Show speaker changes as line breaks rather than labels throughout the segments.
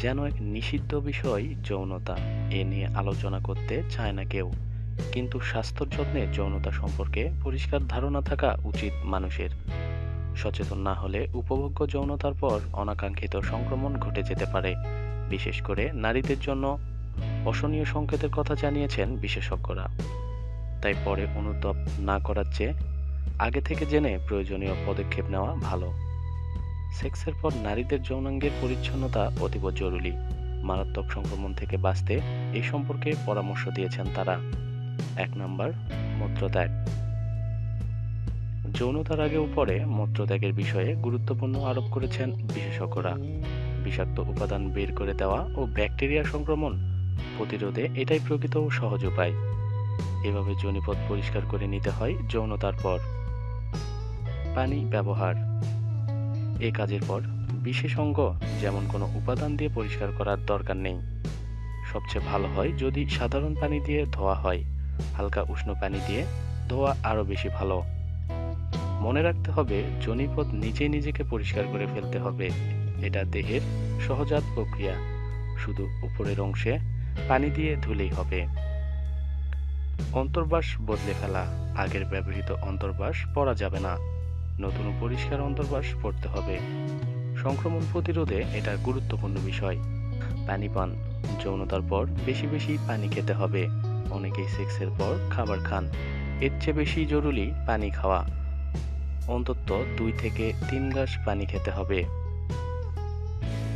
যেন এক নিষিদ্ধ বিষয় যৌনতা এ নিয়ে আলোচনা করতে চায় না কেউ। কিন্তু স্বাস্থ্যর যত্নে যৌনতা সম্পর্কে পরিষ্কার ধারণা থাকা উচিত মানুষের। সচেতন না হলে উপভোগ্য যৌনতার পর অনাকাঙ্ক্ষিত সংক্রমণ ঘটে যেতে পারে। বিশেষ করে নারীদের জন্য অশনীয় সংকেতের কথা জানিয়েছেন বিশেষজ্ঞরা। তাই পরে অনুতাপ না করার চেয়ে আগে থেকে জেনে প্রয়োজনীয় পদক্ষেপ নেওয়া ভালো। সেক্সের পর নারীদের যৌনাঙ্গের পরিচ্ছন্নতা অতীব জরুরি। মারাত্মক সংক্রমণ থেকে বাঁচতে এই সম্পর্কে পরামর্শ দিয়েছেন তারা। এক নম্বর, মূত্রত্যাগ। যৌনতার আগে ও পরে মূত্রত্যাগের বিষয়ে গুরুত্বপূর্ণ আরোপ করেছেন বিশেষজ্ঞরা। বিষাক্ত উপাদান বের করে দেওয়া ও ব্যাকটেরিয়া সংক্রমণ প্রতিরোধে এটাই প্রকৃত সহজ উপায়। এভাবে যোনিপথ পরিষ্কার করে নিতে হয় যৌনতার পর। পানি ব্যবহার। এ কাজের পর বিশেষ অঙ্গ যেমন কোনো উপাদান দিয়ে পরিষ্কার করার দরকার নেই। সবচেয়ে ভালো হয় যদি সাধারণ পানি দিয়ে ধোয়া হয়, হালকা উষ্ণ পানি দিয়ে ধোয়া আরও বেশি ভালো। মনে রাখতে হবে জনিপথ নিজেই নিজেকে পরিষ্কার করে ফেলতে হবে। এটা দেহের সহজাত প্রক্রিয়া। শুধু উপরের অংশে পানি দিয়ে ধুলেই হবে। অন্তর্বাস বদলে ফেলা। আগের ব্যবহৃত অন্তর্বাস পরা যাবে না। নতুন পরিষ্কার অন্তর্বাস পড়তে হবে। সংক্রমণ প্রতিরোধে এটা গুরুত্বপূর্ণ বিষয়। পানি পান, যৌনতার পর বেশি বেশি পানি খেতে হবে। অনেকেই সেক্সের পর খাবার খান। এর চেয়ে বেশি জরুরি পানি খাওয়া। অন্তত দুই থেকে তিন গ্লাস পানি খেতে হবে।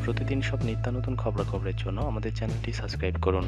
প্রতিদিন সব নিত্য নতুন খবরাখবরের জন্য আমাদের চ্যানেলটি সাবস্ক্রাইব করুন।